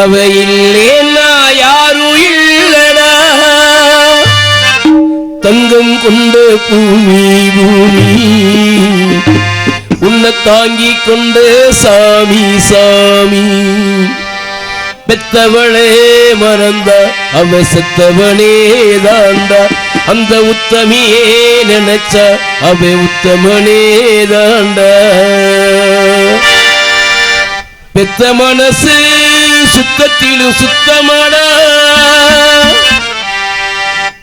அவையில்லேன்னா யாரும் இல்லடா தங்கம் கொண்ட பூமி பூமி. உன்னை தாங்கி கொண்ட சாமி சாமி. பெத்தவளே மறந்த அவ செத்தவனே தாண்டா. அந்த உத்தமியே நினைச்ச அவ உத்தமனே தாண்டா. பெத்த மனசு சுத்தத்திலும் சுத்தமாடா.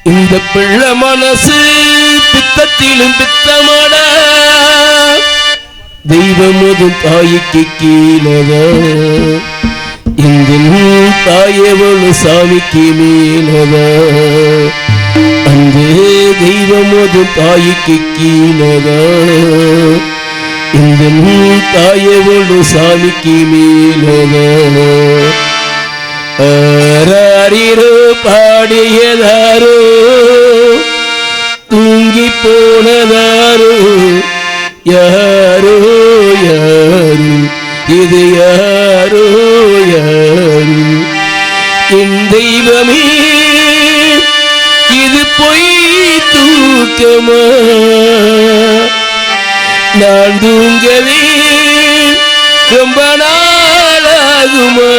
இந்த பிள்ளை மனசு பித்தத்திலும் பித்தமாடா. தெய்வம் அது தாய்க்கு கீழதா. இந்த தாயவனு சாமிக்கு மேலத. அந்த தெய்வம் அது தாய்க்கு கீழதா. இந்த தாயவளு சாமிக்கு மேலதா ஆராரிரோ பாடியதாரோ தூங்கி போனதாரோ. யாரோ யாரு இது யாரோ யாரு? என் தெய்வமே இது பொய் தூக்கமா? நான் தூங்கவே ரொம்ப நாளாகுமா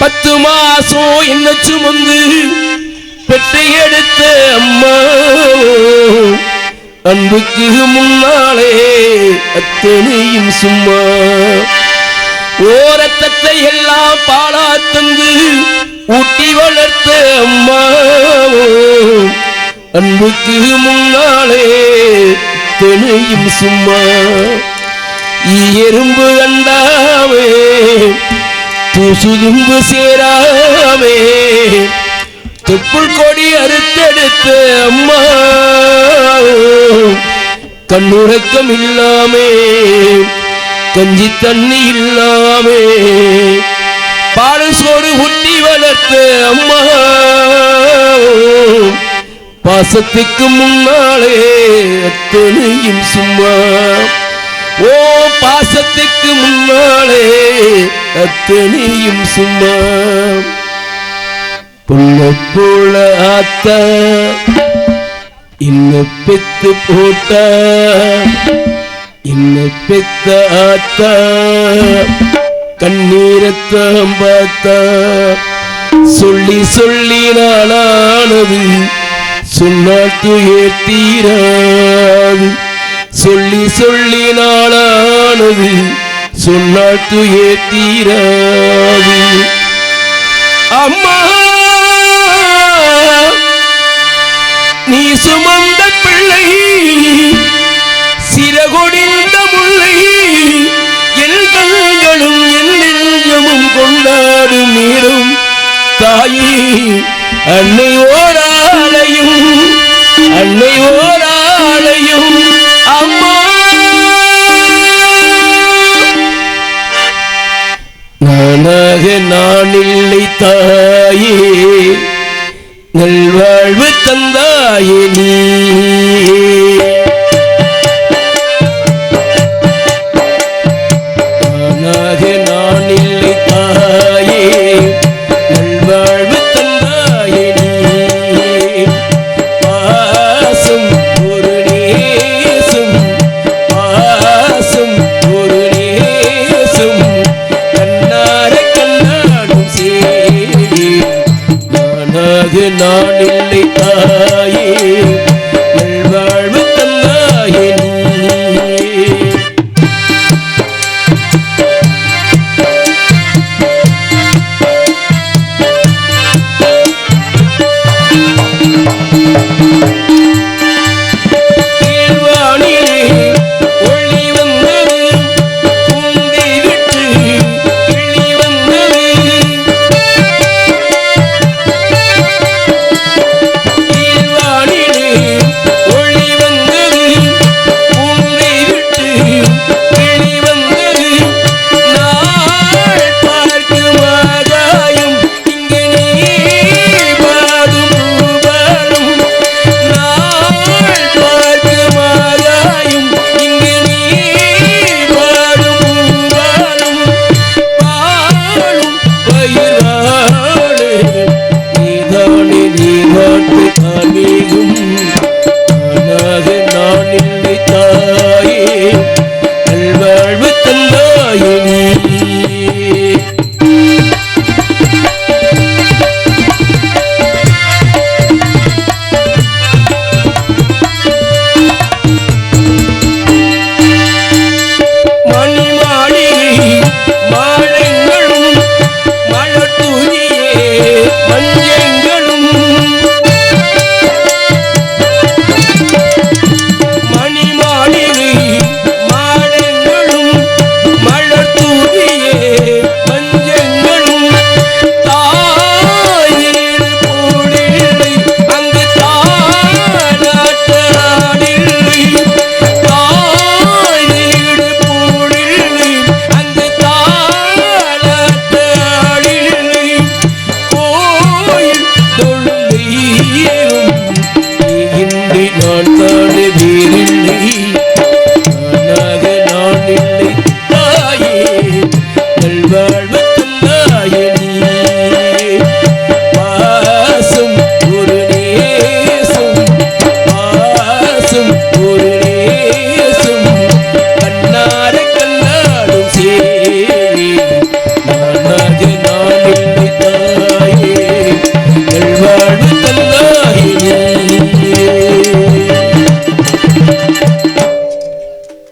பத்து மாசம் என்ன சுமந்து பெட்டை எடுத்த அம்மா. அன்புக்கு முன்னாலே அத்தனையும் சும்மா. ஓரத்தத்தை எல்லாம் பாலா தந்து ஊட்டி வளர்த்த அம்மா. அன்புக்கு முன்னாலே தெளியும் சும்மா எறும்பு அண்டாவே தூசுதும்பு சேராவே தொப்புள் கொடி அறுத்தெடுத்த அம்மா கண்ணுறக்கம் இல்லாமே கஞ்சி தண்ணி இல்லாமே பாடு சோறு ஊட்டி வளர்த்த அம்மா பாசத்துக்கு முன்னாலே அத்தனையும் சும்மா. ஓ பாசத்துக்கு முன்னாலே அத்தனையும் சும்மா. புள்ள போல ஆத்த இன்ன பெத்து போட்ட இன்ன பெத்த ஆத்த கண்ணீரத்தான் பார்த்தா. சொல்லி சொல்லி நானானது சொன்னாட்டு ஏத்தீராது சொல்லி சொல்லி நாளானது சொன்னாட்டு ஏத்தீராது அம்மா நீ சுமந்த பிள்ளை சிறகொடிந்த முல்லை என் கண்களும் என் நெஞ்சமும் கொண்டாடும் நீரும் தாயி அன்னை ஓராலையும் அன்னை ஓராளையும் அம்மா. நானாக நான் இல்லை தாயே. நல்வாழ்வு தந்தாயே நீ. சேரி நானாக நான் இல்லை தாயே The road.